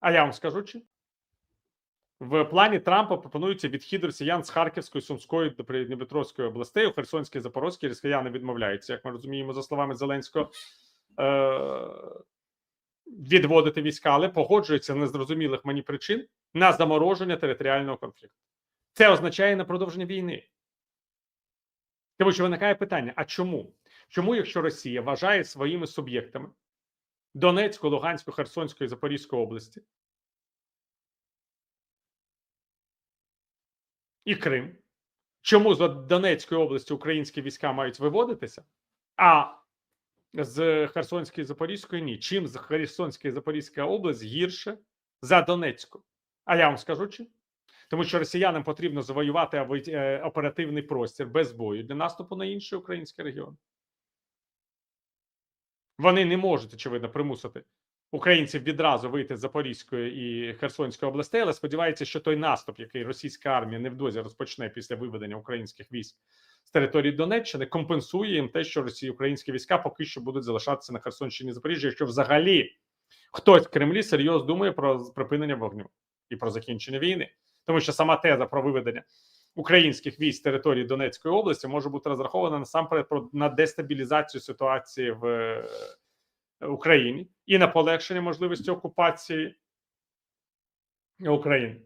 А я вам скажу чи в плані Трампа пропонується відхід росіян з Харківської, Сумської до Придніпровської областей, у Херсонській, Запорозькій росіяни відмовляються, як ми розуміємо, за словами Зеленського. Е- Відводити війська, але погоджуються з незрозумілих мені причин на замороження територіального конфлікту. Це означає на продовження війни. Тому що виникає питання: а чому? Чому, якщо Росія вважає своїми суб'єктами Донецьку, Луганську, Херсонську і Запорізьку області і Крим, чому з Донецької області українські війська мають виводитися, а з Херсонської і Запорізької ні? Чим з Херсонська і Запорізька область гірше за Донецьку? А я вам скажу чим? Тому що росіянам потрібно завоювати е, оперативний простір без бою для наступу на інші українські регіони. Вони не можуть, очевидно, примусити українців відразу вийти з Запорізької і Херсонської областей, але сподіваються, що той наступ, який російська армія невдовзі розпочне після виведення українських військ з території Донеччини, компенсує їм те, що Росії українські війська поки що будуть залишатися на Херсонщині і Запоріжжі, якщо взагалі хтось в Кремлі серйозно думає про припинення вогню і про закінчення війни, тому що сама теза про виведення українських військ території Донецької області може бути розрахована насамперед на дестабілізацію ситуації в е, Україні і на полегшення можливості окупації України.